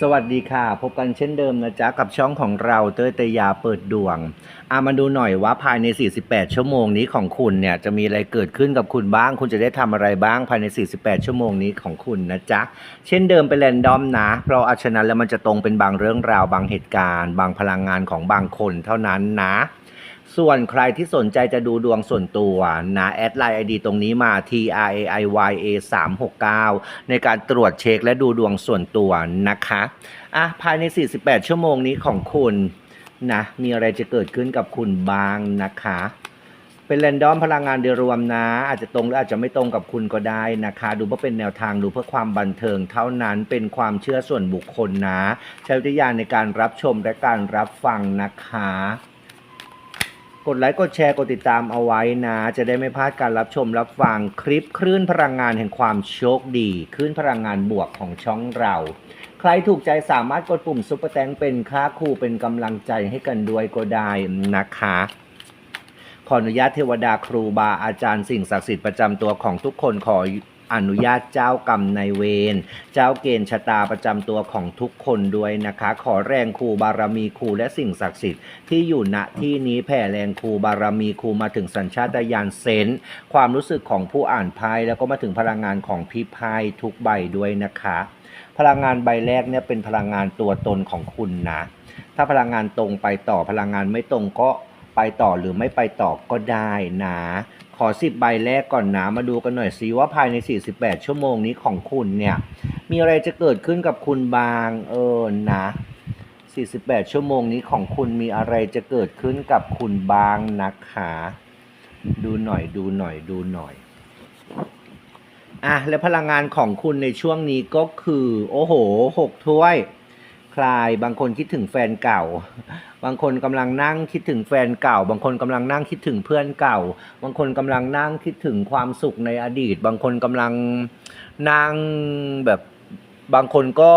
สวัสดีค่ะ พบกันเช่นเดิมนะจ๊ะ กับช่องของเราเต้ยเตยาเปิดดวงอามาดูหน่อยว่าภายใน 48 ชั่วโมงนี้ของคุณเนี่ยจะมีอะไรเกิดขึ้นกับคุณบ้าง คุณจะได้ทำอะไรบ้างภายใน 48 ชั่วโมงนี้ของคุณนะจ๊ะ เช่นเดิมเป็นแรนดอมนะ เพราะอาชนั้นแล้วมันจะตรงเป็นบางเรื่องราวบางเหตุการณ์ บางพลังงานของบางคนเท่านั้นนะ ส่วนใครที่สนใจจะดูดวงส่วนตัวนะแอดไลน์ไอดีตรงนี้มา T R A I Y A 3 6 9ในการตรวจเช็คและดูดวงส่วนตัวนะคะอะภายใน 48 ชั่วโมงนี้ของคุณนะมีอะไรจะเกิดขึ้นกับคุณบ้างนะคะ เป็นแรนดอมพลังงานโดยรวมนะ อาจจะตรงหรืออาจจะไม่ตรงกับคุณก็ได้นะคะ ดูเพื่อเป็นแนวทางดูเพื่อความบันเทิงเท่านั้นเป็นความเชื่อส่วนบุคคลนะ ใช้วิทยาในการรับชมและการรับฟังนะคะ กดไลค์กดแชร์กดติดตามเอาไว้นะ จะได้ไม่พลาดการรับชมรับฟังคลิปคลื่นพลังงานแห่งความโชคดีคลื่นพลังงานบวกของช่องเรา ใครถูกใจสามารถกดปุ่มซุปเปอร์แตงเป็นค่าครูเป็นกำลังใจให้กันด้วยก็ได้นะคะ ขออนุญาตเทวดาครูบาอาจารย์สิ่งศักดิ์สิทธิ์ประจำตัวของทุกคนขอ อนุญาตเจ้ากรรมนายเวร เจ้าเกณฑ์ชะตาประจำตัวของทุกคนด้วยนะคะ ขอแรงครูบารมีครูและสิ่งศักดิ์สิทธิ์ที่อยู่ณที่นี้แผ่แรงครูบารมีครูมาถึงสัญชาตญาณเซนส์ความรู้สึกของผู้อ่านไพ่แล้วก็มาถึงพลังงานของพี่ไพ่ทุกใบด้วยนะคะ พลังงานใบแรกเนี่ยเป็นพลังงานตัวตนของคุณนะ ถ้าพลังงานตรงไปต่อพลังงานไม่ตรงก็ไปต่อหรือไม่ไปต่อก็ได้นะ ขอสิบใบแรกก่อนนะมาดูกันหน่อยสิว่าภายใน 48 ชั่วโมงนี้ของคุณเนี่ย มีอะไรจะเกิดขึ้นกับคุณบางเออนะ 48 ชั่วโมงนี้ของคุณมีอะไรจะเกิดขึ้นกับคุณบางนะคะดูหน่อยดูหน่อยดูหน่อยอะและพลังงานของคุณในช่วงนี้ก็คือ โอ้โหหกถ้วย คลาย บางคนคิดถึงแฟนเก่า บางคนกำลังนั่งคิดถึงแฟนเก่า บางคนกำลังนั่งคิดถึงเพื่อนเก่า บางคนกำลังนั่งคิดถึงความสุขในอดีต บางคนกำลังนั่งแบบบางคนก็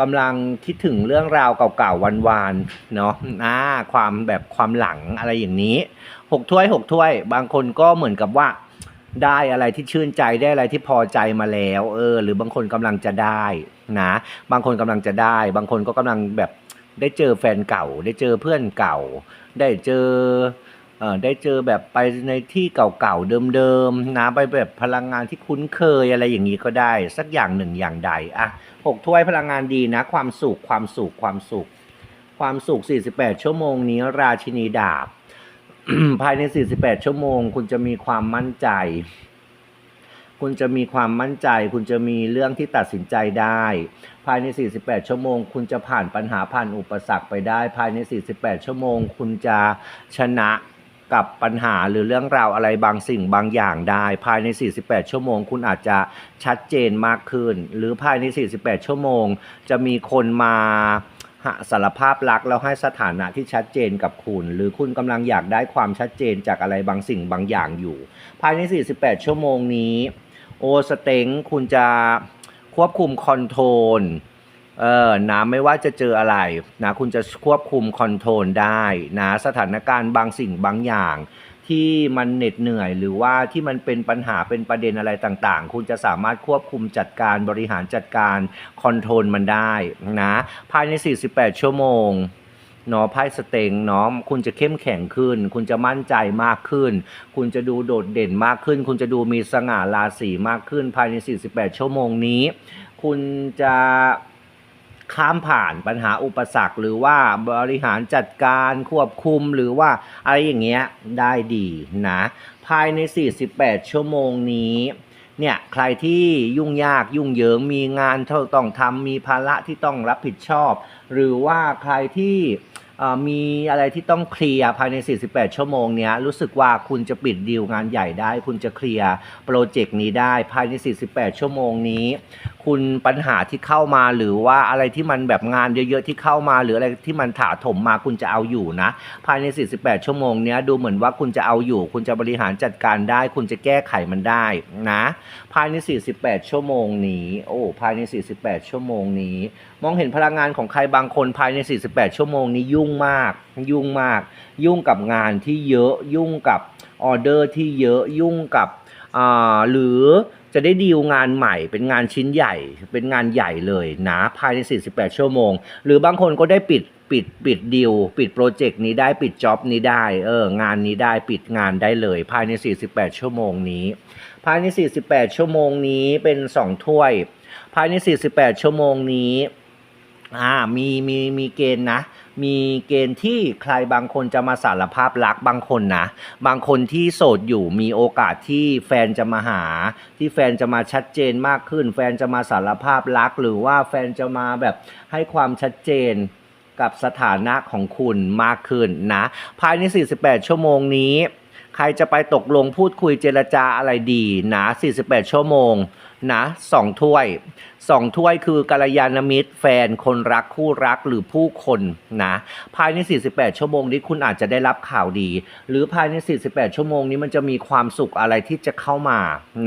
กำลังคิดถึงเรื่องราวเก่าๆวันๆเนาะอ่าความแบบความหลังอะไรอย่างนี้หกถ้วยหกถ้วย บางคนก็เหมือนกับว่า ได้อะไรที่ชื่นใจได้อะไรที่พอใจมาแล้ว เออ หรือบางคนกำลังจะได้นะ บางคนกำลังจะได้ บางคนก็กำลังแบบได้เจอแฟนเก่า ได้เจอเพื่อนเก่า ได้เจอเออได้เจอแบบไปในที่เก่าๆเดิมๆนะไปแบบพลังงานที่คุ้นเคยอะไรอย่างนี้ก็ได้ สักอย่างหนึ่งอย่างใดอะหกถ้วยพลังงานดีนะ ความสุขความสุขความสุข ความสุข 48 ชั่วโมงนี้ราชินีดาบ ภายใน 48 ชั่วโมง คุณจะมีความมั่นใจ คุณจะมีความมั่นใจ คุณจะมีเรื่องที่ตัดสินใจได้ ภายใน 48 ชั่วโมง คุณจะผ่านปัญหาผ่านอุปสรรคไปได้ ภายใน 48 ชั่วโมง คุณจะชนะกับปัญหาหรือเรื่องราวอะไรบางสิ่งบางอย่างได้ ภายใน 48 ชั่วโมง คุณอาจจะชัดเจนมากขึ้น หรือภายใน 48 ชั่วโมง จะมีคนมา หาสารภาพรักแล้วให้สถานะที่ชัดเจนกับคุณ หรือคุณกำลังอยากได้ความชัดเจนจากอะไรบางสิ่งบางอย่างอยู่ ภายใน 48 ชั่วโมงนี้ โอสเต็งคุณจะควบคุมคอนโทรลเออนะไม่ว่าจะเจออะไรนะคุณจะควบคุมคอนโทรลได้นะสถานการณ์บางสิ่งบางอย่าง ที่มันเหน็ดเหนื่อย หรือว่าที่มันเป็นปัญหาเป็นประเด็นอะไรต่างๆ คุณจะสามารถควบคุมจัดการบริหารจัดการคอนโทรลมันได้นะภายใน 48 ชั่วโมงเนาะไพ่สเต็งเนาะคุณจะเข้มแข็งขึ้น คุณจะมั่นใจมากขึ้น คุณจะดูโดดเด่นมากขึ้น คุณจะดูมีสง่าราศีมากขึ้น ภายใน 48 ชั่วโมงนี้ คุณจะ ข้ามผ่านปัญหาอุปสรรค หรือว่าบริหารจัดการควบคุมหรือว่าอะไรอย่างเงี้ยได้ดีนะ ภายใน 48 ชั่วโมงนี้เนี่ยใครที่ยุ่งยากยุ่งเหยิงมีงานที่ต้องทำมีภาระที่ต้องรับผิดชอบ หรือว่าใครที่ มีอะไรที่ต้องเคลียร์ภายใน 48 ชั่วโมงเนี้ยรู้สึกว่าคุณจะปิดดีลงานใหญ่ได้ คุณจะเคลียร์โปรเจกต์นี้ได้ภายใน 48 ชั่วโมงนี้ คุณปัญหาที่เข้ามาหรือว่าอะไรที่มันแบบงานเยอะๆที่เข้ามา หรืออะไรที่มันถาถมมาคุณจะเอาอยู่นะ ภายใน 48 ชั่วโมงเนี้ยดูเหมือนว่าคุณจะเอาอยู่ คุณจะบริหารจัดการได้ คุณจะแก้ไขมันได้นะ ภายใน 48 ชั่วโมงนี้ โอ้ภายใน 48 ชั่วโมงนี้ มองเห็นพลังงานของใครบางคนภายใน 48 ชั่วโมงนี้ยุ่งมาก ยุ่งมาก ยุ่งกับงานที่เยอะ ยุ่งกับออเดอร์ที่เยอะ ยุ่งกับหรือจะได้ดีลงานใหม่เป็นงานชิ้นใหญ่ เป็นงานใหญ่เลยนะภายใน 48 ชั่วโมง หรือบางคนก็ได้ปิดปิดปิดดีลปิดโปรเจกต์นี้ได้ปิดจ็อบนี้ได้เอองานนี้ได้ปิดงานได้เลย ภายใน 48 ชั่วโมงนี้ ภายใน 48 ชั่วโมงนี้เป็น 2 ถ้วย ภายใน 48 ชั่วโมงนี้ อ่ามีมีมีเกณฑ์นะ มีเกณฑ์ที่ใครบางคนจะมาสารภาพรักบางคนนะ บางคนที่โสดอยู่มีโอกาสที่แฟนจะมาหา ที่แฟนจะมาชัดเจนมากขึ้น แฟนจะมาสารภาพรัก หรือว่าแฟนจะมาแบบให้ความชัดเจนกับสถานะของคุณมากขึ้นนะ ภายใน 48 ชั่วโมงนี้ ใครจะไปตกลงพูดคุยเจรจาอะไรดีนะ 48 ชั่วโมง นะสองถ้วยสองถ้วยคือกัลยาณมิตร แฟนคนรักคู่รักหรือผู้คนนะภายใน 48 ชั่วโมงนี้คุณอาจจะได้รับข่าวดี หรือภายใน 48 ชั่วโมงนี้มันจะมีความสุขอะไรที่จะเข้ามา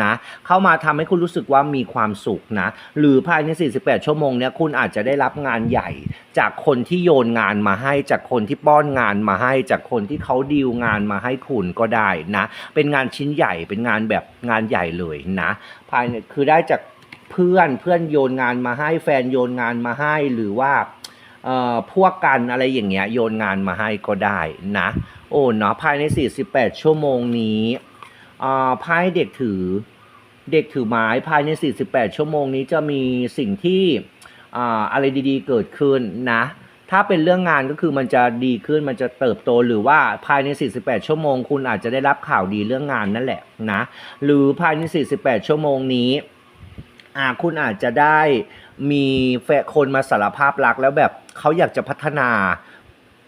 นะเข้ามาทำให้คุณรู้สึกว่ามีความสุขนะหรือภายใน 48 ชั่วโมงเนี้ยคุณอาจจะได้รับงานใหญ่ จากคนที่โยนงานมาให้ จากคนที่ป้อนงานมาให้ จากคนที่เขาดีลงานมาให้คุณก็ได้นะเป็นงานชิ้นใหญ่เป็นงานแบบงานใหญ่เลยนะภายในคือได้จากเพื่อนเพื่อนโยนงานมาให้แฟนโยนงานมาให้หรือว่าเอ่อพวกกันอะไรอย่างเงี้ยโยนงานมาให้ก็ได้นะโอ้เนาะภายใน 48 ชั่วโมงนี้อ่าไพ่เด็กถือเด็กถือไม้ภายใน 48 ชั่วโมงนี้จะมีสิ่งที่อ่าอะไรดีๆ เกิดขึ้นนะ ถ้าเป็นเรื่องงานก็คือมันจะดีขึ้นมันจะเติบโตหรือว่าภายใน 48 ชั่วโมง คุณอาจจะได้รับข่าวดีเรื่องงานนั่นแหละนะหรือภายใน 48 ชั่วโมงนี้อ่าคุณอาจจะได้มีแฟนคนมาสารภาพรักแล้วแบบเขาอยากจะพัฒนา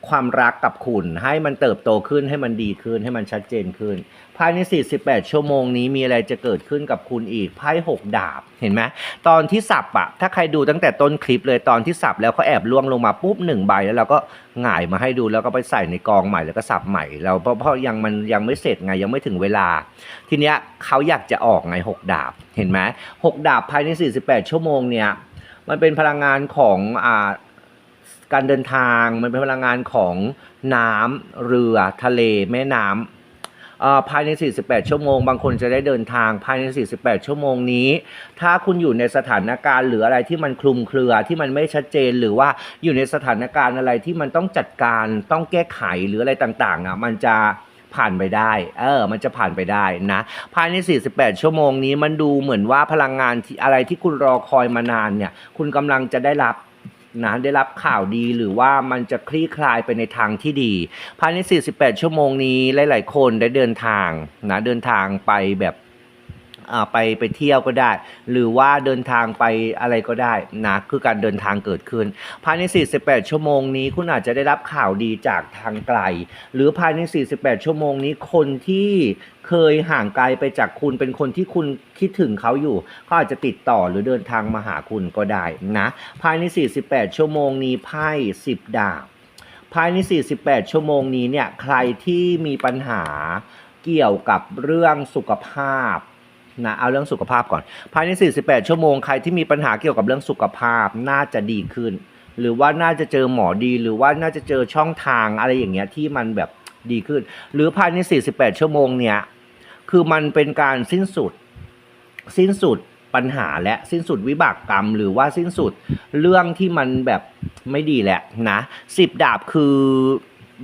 ความรักกับคุณ ให้มันเติบโตขึ้นให้มันดีขึ้นให้มันชัดเจนขึ้น ภายใน 48 ชั่วโมงนี้มีอะไรจะเกิดขึ้นกับคุณอีกไพ่หกดาบเห็นไหมตอนที่สับอะถ้าใครดูตั้งแต่ต้นคลิปเลยตอนที่สับแล้วเขาแอบล่วงลงมาปุ๊บหนึ่งใบแล้วเราก็หงายมาให้ดูแล้วก็ไปใส่ในกองใหม่แล้วก็สับใหม่แล้วเพราะเพราะยังมันยังไม่เสร็จไงยังไม่ถึงเวลา ทีเนี้ยเขาอยากจะออกไงหกดาบเห็นไหมหกดาบภายใน 48 ชั่วโมงเนี่ยมันเป็นพลังงานของอ่า การเดินทางมันเป็นพลังงานของน้ำเรือทะเลแม่น้ำภายใน 48 ชั่วโมง บางคนจะได้เดินทางภายใน 48 ชั่วโมงนี้ ถ้าคุณอยู่ในสถานการณ์หรืออะไรที่มันคลุมเครือที่มันไม่ชัดเจนหรือว่าอยู่ในสถานการณ์อะไรที่มันต้องจัดการต้องแก้ไขหรืออะไรต่างๆอะมันจะผ่านไปได้ เออ มันจะผ่านไปได้นะ ภายใน 48 ชั่วโมงนี้มันดูเหมือนว่าพลังงานที่อะไรที่คุณรอคอยมานานเนี่ย คุณกำลังจะได้รับ นะได้รับข่าวดีหรือว่ามันจะคลี่คลายไปในทางที่ดี ภายใน 48 ชั่วโมงนี้หลาย ๆ คนได้เดินทางนะเดินทางไปแบบ ไปไปเที่ยวก็ได้ หรือว่าเดินทางไปอะไรก็ได้นะคือการเดินทางเกิดขึ้น ภายใน 48 ชั่วโมงนี้คุณอาจจะได้รับข่าวดีจากทางไกล หรือภายใน 48 ชั่วโมงนี้คนที่เคยห่างไกลไปจากคุณเป็นคนที่คุณคิดถึงเขาอยู่เขาอาจจะติดต่อหรือเดินทางมาหาคุณก็ได้นะภายใน 48 ชั่วโมงนี้ไพ่10 ดาบภายใน 48 ชั่วโมงนี้เนี่ยใครที่มีปัญหาเกี่ยวกับเรื่องสุขภาพ นะเอาเรื่องสุขภาพก่อน ภายใน 48 ชั่วโมงใครที่มีปัญหาเกี่ยวกับเรื่องสุขภาพน่าจะดีขึ้น หรือว่าน่าจะเจอหมอดี หรือว่าน่าจะเจอช่องทางอะไรอย่างเงี้ยที่มันแบบดีขึ้น หรือภายใน 48 ชั่วโมงเนี่ยคือมันเป็นการสิ้นสุด สิ้นสุดปัญหาและสิ้นสุดวิบากกรรม หรือว่าสิ้นสุดเรื่องที่มันแบบไม่ดีแหละนะสิบดาบคือ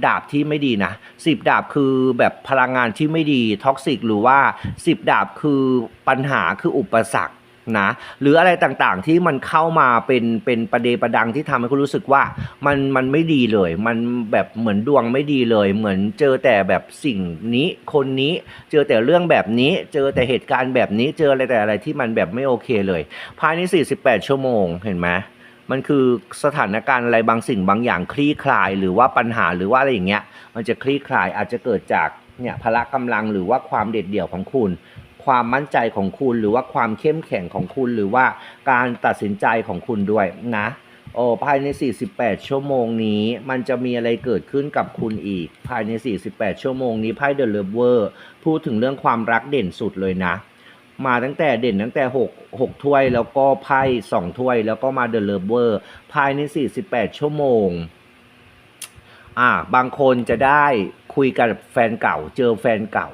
ดาบที่ไม่ดีนะสิบดาบคือแบบพลังงานที่ไม่ดีท็อกซิกหรือว่าสิบดาบคือปัญหาคืออุปสรรคนะหรืออะไรต่างๆที่มันเข้ามาเป็นเป็นประเดประดังที่ทำให้คุณรู้สึกว่ามันมันไม่ดีเลย มันแบบเหมือนดวงไม่ดีเลย เหมือนเจอแต่แบบสิ่งนี้คนนี้เจอแต่เรื่องแบบนี้ เจอแต่เหตุการณ์แบบนี้เจออะไรแต่อะไรที่มันแบบไม่โอเคเลย ภายใน 48 ชั่วโมงเห็นไหม มันคือสถานการณ์อะไรบางสิ่งบางอย่างคลี่คลาย หรือว่าปัญหาหรือว่าอะไรอย่างเงี้ย มันจะคลี่คลายอาจจะเกิดจากเนี่ยพละกำลังหรือว่าความเด็ดเดี่ยวของคุณ ความมั่นใจของคุณหรือว่าความเข้มแข็งของคุณหรือว่าการตัดสินใจของคุณด้วยนะโอ้ภายใน 48 ชั่วโมงนี้ มันจะมีอะไรเกิดขึ้นกับคุณอีก ภายใน 48 ชั่วโมงนี้ไพ่เดอะเลเวอร์พูดถึงเรื่องความรักเด่นสุดเลยนะ มาตั้งแต่เด่นตั้งแต่6 6ถ้วย แล้วก็ไพ่2ถ้วย แล้วก็มาเดอะเลเวอร์ภายใน 48 ชั่วโมง อ่า บางคนจะได้คุยกับแฟนเก่า เจอแฟนเก่า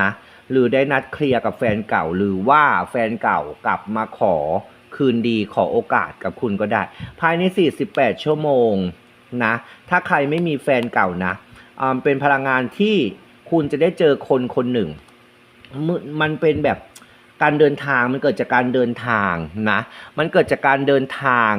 นะหรือได้นัดเคลียร์กับแฟนเก่า หรือว่าแฟนเก่ากลับมาขอคืนดีขอโอกาสกับคุณก็ได้ ภายใน 48 ชั่วโมงนะ ถ้าใครไม่มีแฟนเก่านะอ่าเป็นพลังงานที่คุณจะได้เจอคนคนหนึ่ง มันเป็นแบบ การเดินทางมันเกิดจากการเดินทางนะ มันเกิดจากการเดินทาง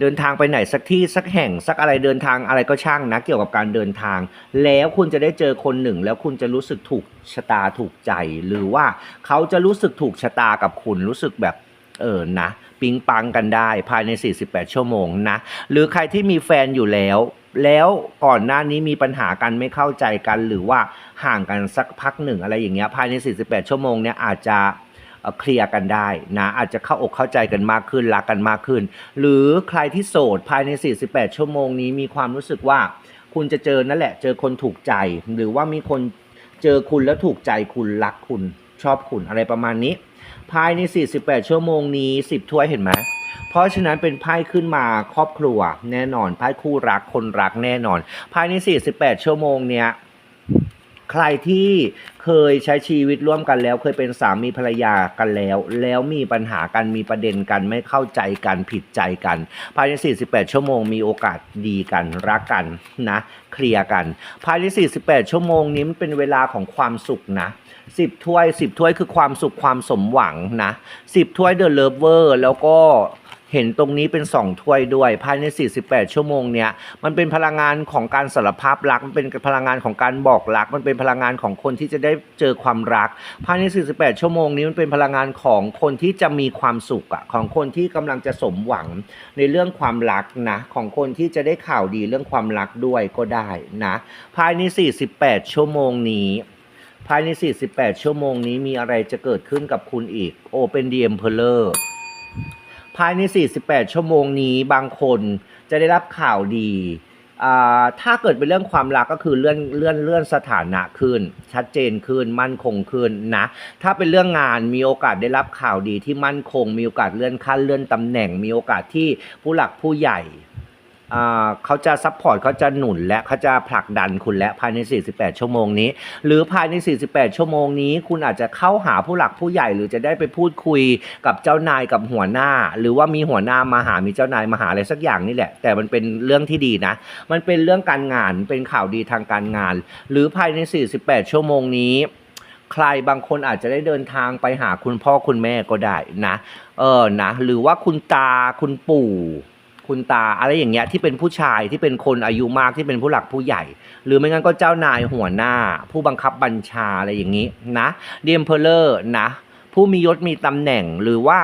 เดินทางไปไหนสักที่สักแห่งสักอะไรเดินทางอะไรก็ช่างนะ เกี่ยวกับการเดินทาง แล้วคุณจะได้เจอคนหนึ่ง แล้วคุณจะรู้สึกถูกชะตาถูกใจ หรือว่าเขาจะรู้สึกถูกชะตากับคุณรู้สึกแบบเออนะปิงปังกันได้ภายใน 48 ชั่วโมงนะ หรือใครที่มีแฟนอยู่แล้ว แล้วก่อนหน้านี้มีปัญหากันไม่เข้าใจกัน หรือว่าห่างกันสักพักหนึ่งอะไรอย่างเงี้ยภายใน 48 ชั่วโมงเนี่ยอาจจะ เคลียร์กันได้นะอาจจะเข้าอกเข้าใจกันมากขึ้นรักกันมากขึ้น หรือใครที่โสดภายใน 48 ชั่วโมงนี้มีความรู้สึกว่าคุณจะเจอนั่นแหละ เจอคนถูกใจ หรือว่ามีคนเจอคุณแล้วถูกใจคุณรักคุณชอบคุณอะไรประมาณนี้ ภายใน 48 ชั่วโมงนี้ 10 ถ้วยเห็นไหมเพราะฉะนั้นเป็นไพ่ขึ้นมาครอบครัวแน่นอนไพ่คู่รักคนรักแน่นอน ภายใน 48 ชั่วโมงเนี้ย ใครที่เคยใช้ชีวิตร่วมกันแล้ว เคยเป็นสามีภรรยากันแล้ว แล้วมีปัญหากันมีประเด็นกันไม่เข้าใจกันผิดใจกัน ภายใน 48 ชั่วโมงมีโอกาสดีกันรักกันนะเคลียร์กัน ภายใน 48 ชั่วโมงนี้มันเป็นเวลาของความสุขนะสิบถ้วยสิบถ้วยคือความสุขความสมหวังนะสิบถ้วยเดอะเลิฟเวอร์แล้วก็ เห็นตรงนี้เป็นสองถ้วยด้วย ภายใน 48 ชั่วโมงเนี้ยมันเป็นพลังงานของการสารภาพรัก มันเป็นพลังงานของการบอกรัก มันเป็นพลังงานของคนที่จะได้เจอความรัก ภายใน 48 ชั่วโมงนี้มันเป็นพลังงานของคนที่จะมีความสุขอะของคนที่กำลังจะสมหวังในเรื่องความรักนะ ของคนที่จะได้ข่าวดีเรื่องความรักด้วยก็ได้นะ ภายใน 48 ชั่วโมงนี้ภายใน 48 ชั่วโมงนี้มีอะไรจะเกิดขึ้นกับคุณอีกโอเป็นดีเอ็มเพลเลอร์ ภายใน 48 ชั่วโมงนี้บางคนจะได้รับข่าวดีอ่าถ้าเกิดเป็นเรื่องความรักก็คือเลื่อนเลื่อนเลื่อนสถานะขึ้น ชัดเจนขึ้นมั่นคงขึ้นนะ ถ้าเป็นเรื่องงานมีโอกาสได้รับข่าวดีที่มั่นคง มีโอกาสเลื่อนขั้นเลื่อนตำแหน่ง มีโอกาสที่ผู้หลักผู้ใหญ่ เขาจะซัพพอร์ตเขาจะหนุนและเขาจะผลักดันคุณและภายใน 48 ชั่วโมงนี้ หรือภายใน 48 ชั่วโมงนี้ คุณอาจจะเข้าหาผู้หลักผู้ใหญ่ หรือจะได้ไปพูดคุยกับเจ้านายกับหัวหน้า หรือว่ามีหัวหน้ามาหามีเจ้านายมาหาอะไรสักอย่างนี่แหละ แต่มันเป็นเรื่องที่ดีนะ มันเป็นเรื่องการงานเป็นข่าวดีทางการงาน หรือภายใน 48 ชั่วโมงนี้ใครบางคนอาจจะได้เดินทางไปหาคุณพ่อคุณแม่ก็ได้นะ เออนะ หรือว่าคุณตาคุณปู่ คุณตาอะไรอย่างเงี้ยที่เป็นผู้ชายที่เป็นคนอายุมากที่เป็นผู้หลักผู้ใหญ่ หรือไม่งั้นก็เจ้านายหัวหน้า ผู้บังคับบัญชาอะไรอย่างนี้นะเดียมเพลเลอร์นะผู้มียศมีตำแหน่งหรือว่า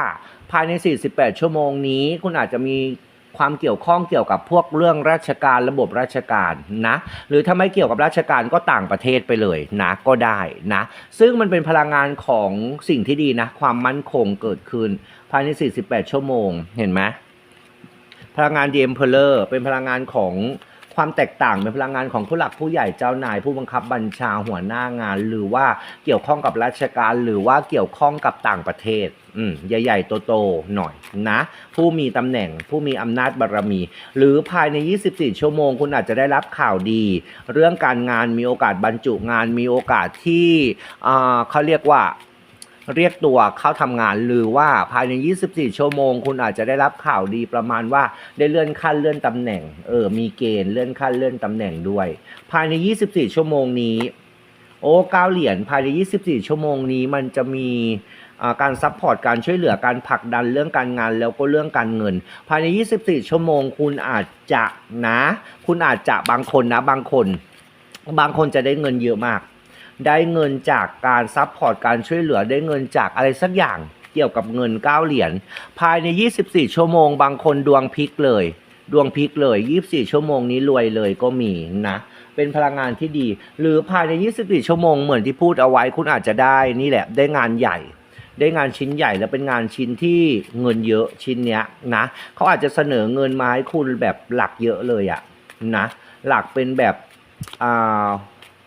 ภายใน 48 ชั่วโมงนี้ คุณอาจจะมีความเกี่ยวข้องเกี่ยวกับพวกเรื่องราชการระบบราชการนะหรือถ้าไม่เกี่ยวกับราชการก็ต่างประเทศไปเลยนะก็ได้นะซึ่งมันเป็นพลังงานของสิ่งที่ดีนะความมั่นคงเกิดขึ้น ภายใน 48 ชั่วโมงเห็นไหม พลังงานเอ็มเพลเลอร์เป็นพลังงานของความแตกต่างเป็นพลังงานของผู้หลักผู้ใหญ่เจ้านาย ผู้บังคับบัญชาหัวหน้างาน หรือว่าเกี่ยวข้องกับราชการ หรือว่าเกี่ยวข้องกับต่างประเทศ อืมใหญ่ๆโตๆหน่อยนะ ผู้มีตำแหน่งผู้มีอำนาจบารมี หรือภายใน 24 ชั่วโมง คุณอาจจะได้รับข่าวดี เรื่องการงานมีโอกาสบรรจุงานมีโอกาสที่เขาเรียกว่า เรียกตัวเข้าทำงานหรือว่าภายใน 24 ชั่วโมง คุณอาจจะได้รับข่าวดีประมาณว่าได้เลื่อนขั้นเลื่อนตำแหน่งเออมีเกณฑ์เลื่อนขั้นเลื่อนตำแหน่งด้วย ภายใน 24 ชั่วโมงนี้ โอ้ก้าเหรียญภายใน 24 ชั่วโมงนี้มันจะมีการซัพพอร์ตการช่วยเหลือการผลักดันเรื่องการงานแล้วก็เรื่องการเงิน ภายใน 24 ชั่วโมง คุณอาจจะนะ คุณอาจจะบางคนนะบางคน บางคนจะได้เงินเยอะมาก ได้เงินจากการซัพพอร์ตการช่วยเหลือได้เงินจากอะไรสักอย่างเกี่ยวกับเงิน 9 เหรียญภายใน 24 ชั่วโมง บางคนดวงพลิกเลย ดวงพลิกเลย 24 ชั่วโมงนี้รวยเลยก็มีนะเป็นพลังงานที่ดี หรือภายใน 24 ชั่วโมงเหมือนที่พูดเอาไว้คุณอาจจะได้นี่แหละได้งานใหญ่ ได้งานชิ้นใหญ่แล้วเป็นงานชิ้นที่เงินเยอะชิ้นเนี้ยนะเขาอาจจะเสนอเงินมาให้คุณแบบหลักเยอะเลยอะนะหลักเป็นแบบอ่า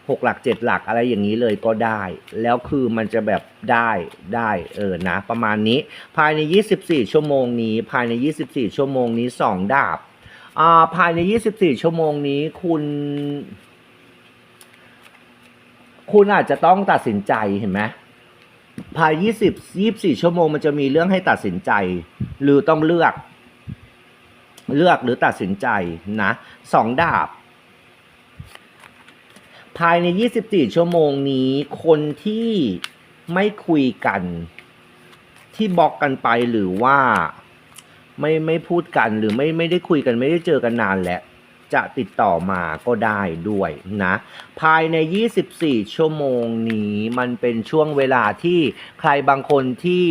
หกหลักเจ็ดหลักอะไรอย่างนี้เลยก็ได้ แล้วคือมันจะแบบได้ได้เออนะ ประมาณนี้ภายใน 24 ชั่วโมงนี้ ภายใน 24 ชั่วโมงนี้สองดาบอ่าภายใน 24 ชั่วโมงนี้คุณ คุณอาจจะต้องตัดสินใจเห็นไหมภายยี่สิบยี่บสี่ชั่วโมงมันจะมีเรื่องให้ตัดสินใจ หรือต้องเลือก เลือกหรือตัดสินใจนะสองดาบ ภายใน 24 ชั่วโมงนี้ คนที่ไม่คุยกัน ที่บล็อกกันไปหรือว่าไม่ไม่พูดกันหรือไม่ไม่ได้คุยกันไม่ได้เจอกันนานแล้วจะติดต่อมาก็ได้ด้วยนะ ภายใน 24 ชั่วโมงนี้มันเป็นช่วงเวลาที่ใครบางคนที่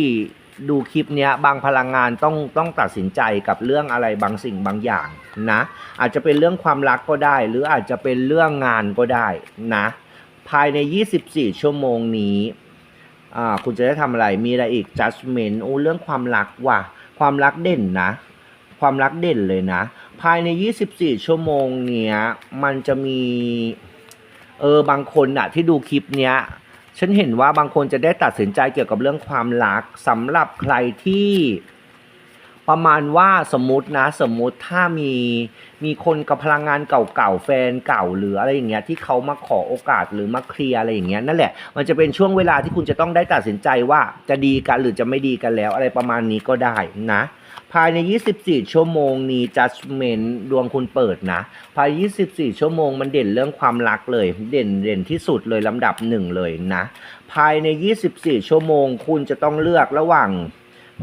ดูคลิปเนี้ยบางพลังงานต้องต้องตัดสินใจกับเรื่องอะไรบางสิ่งบางอย่างนะ อาจจะเป็นเรื่องความรักก็ได้ หรืออาจจะเป็นเรื่องงานก็ได้นะ ภายใน 24 ชั่วโมงนี้อ่าคุณจะได้ทำอะไรมีอะไรอีก judgment โอ้เรื่องความรักว่ะความรักเด่นนะ ความรักเด่นเลยนะ ภายใน 24 ชั่วโมงเนี้ยมันจะมีเออบางคนอะที่ดูคลิปเนี้ย ฉันเห็นว่าบางคนจะได้ตัดสินใจเกี่ยวกับเรื่องความรักสำหรับใครที่ประมาณว่าสมมตินะสมมติถ้ามีมีคนกับพลังงานเก่าๆแฟนเก่าหรืออะไรอย่างเงี้ยที่เขามาขอโอกาสหรือมาเคลียร์อะไรอย่างเงี้ยนั่นแหละมันจะเป็นช่วงเวลาที่คุณจะต้องได้ตัดสินใจว่าจะดีกันหรือจะไม่ดีกันแล้วอะไรประมาณนี้ก็ได้นะ ภายใน 24 ชั่วโมงนี้ judgment ดวงคุณเปิดนะ ภายใน 24 ชั่วโมงมันเด่นเรื่องความรักเลย เด่นเด่นที่สุดเลยลำดับหนึ่งเลยนะ ภายใน 24 ชั่วโมงคุณจะต้องเลือกระหว่าง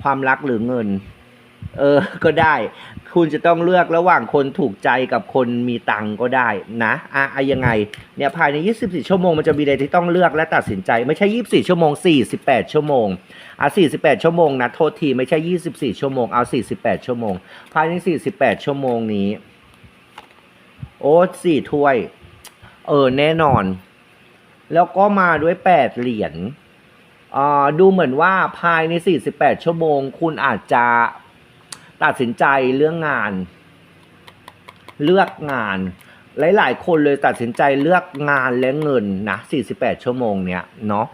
ความรักหรือเงิน เออ ก็ได้ คุณจะต้องเลือกระหว่างคนถูกใจกับคนมีตังก็ได้นะอะอะยังไง เนี่ยภายใน 24 ชั่วโมงมันจะมีอะไรที่ต้องเลือกและตัดสินใจ ไม่ใช่ 24 ชั่วโมง 48 ชั่วโมงอะ48 ชั่วโมงนะโทษทีไม่ใช่ 24 ชั่วโมงเอา 48 ชั่วโมง ภายใน 48 ชั่วโมงนี้ โอ้สี่ถ้วย เออแน่นอน แล้วก็มาด้วย 8 เหรียญอ่าดูเหมือนว่าภายใน 48 ชั่วโมง คุณอาจจะ ตัดสินใจเรื่องงาน เลือกงาน หลาย ๆ คนเลยตัดสินใจเลือกงานและเงินนะ 48 ชั่วโมงเนี้ยเนาะ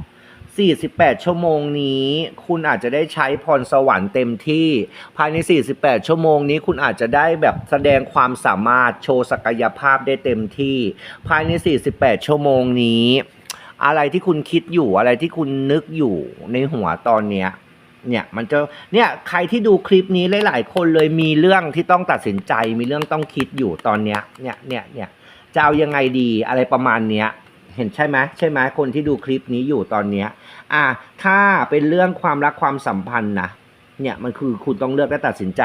48 ชั่วโมงนี้ คุณอาจจะได้ใช้พรสวรรค์เต็มที่ ภายใน 48 ชั่วโมงนี้ คุณอาจจะได้แบบแสดงความสามารถโชว์ศักยภาพได้เต็มที่ ภายใน 48 ชั่วโมงนี้ อะไรที่คุณคิดอยู่อะไรที่คุณนึกอยู่ในหัวตอนเนี้ย เนี่ยมันจะเนี่ยใครที่ดูคลิปนี้หลาย ๆ คนเลยมีเรื่องที่ต้องตัดสินใจ มีเรื่องต้องคิดอยู่ตอนเนี้ยเนี่ยเนี่ยเนี่ยจะเอายังไงดีอะไรประมาณเนี้ยเห็นใช่ไหมใช่ไหมคนที่ดูคลิปนี้อยู่ตอนเนี้ยอะถ้าเป็นเรื่องความรักความสัมพันธ์นะเนี่ยมันคือคุณต้องเลือกและตัดสินใจ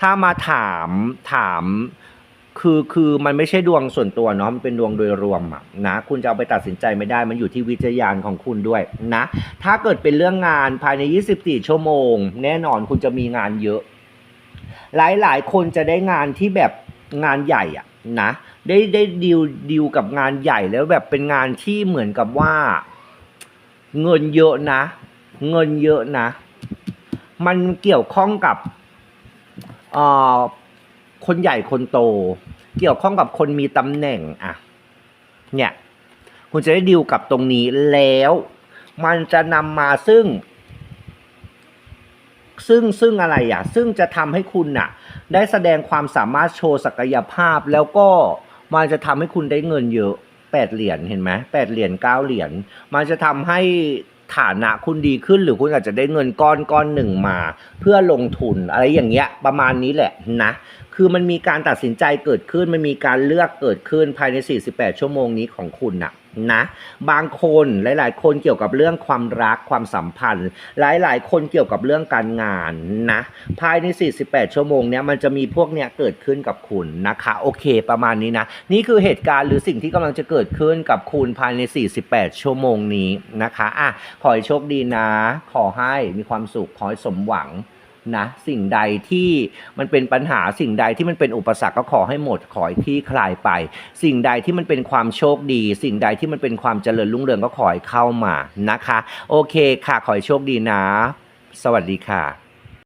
ถ้ามาถามถาม คือคือมันไม่ใช่ดวงส่วนตัวเนาะมันเป็นดวงโดยรวมอะนะคุณจะเอาไปตัดสินใจไม่ได้มันอยู่ที่วิจารณของคุณด้วยนะ ถ้าเกิดเป็นเรื่องงานภายใน 24 ชั่วโมง แน่นอนคุณจะมีงานเยอะ หลายหลายๆคนจะได้งานที่แบบงานใหญ่อะนะ ได้ได้ดีลดีลกับงานใหญ่แล้วแบบเป็นงานที่เหมือนกับว่า เงินเยอะนะ เงินเยอะนะ มันเกี่ยวข้องกับเอ่อ คนใหญ่คนโต เกี่ยวข้องกับคนมีตำแหน่งอะเนี่ย คุณจะได้ดีลกับตรงนี้แล้ว มันจะนำมาซึ่ง ซึ่งซึ่งอะไรอะ ซึ่งจะทำให้คุณน่ะ ได้แสดงความสามารถโชว์ศักยภาพแล้วก็มันจะทำให้คุณได้เงินเยอะแปดเหรียญเห็นไหมแปดเหรียญเก้าเหรียญมันจะทำให้ฐานะคุณดีขึ้นหรือคุณอาจจะได้เงินก้อนก้อนหนึ่งมา เพื่อลงทุนอะไรอย่างเงี้ยประมาณนี้แหละนะ คือมันมีการตัดสินใจเกิดขึ้นมันมีการเลือกเกิดขึ้นภายใน 48 ชั่วโมงนี้ของคุณน่ะ นะบางคนหลาย ๆ คนเกี่ยวกับเรื่องความรักความสัมพันธ์ หลาย ๆ คนเกี่ยวกับเรื่องการงานนะภายใน 48 ชั่วโมงเนี้ยมันจะมีพวกเนี้ยเกิดขึ้นกับคุณนะคะโอเคประมาณนี้นะนี่คือเหตุการณ์หรือสิ่งที่กำลังจะเกิดขึ้นกับคุณภายใน 48 ชั่วโมงนี้นะคะอะขอให้โชคดีนะ ขอให้มีความสุขขอให้สมหวัง นะสิ่งใดที่มันเป็นปัญหาสิ่งใดที่มันเป็นอุปสรรคก็ขอให้หมดขอให้ที่คลายไป สิ่งใดที่มันเป็นความโชคดี สิ่งใดที่มันเป็นความเจริญรุ่งเรืองก็ขอให้เข้ามานะคะ โอเคค่ะขอให้โชคดีนะ สวัสดีค่ะ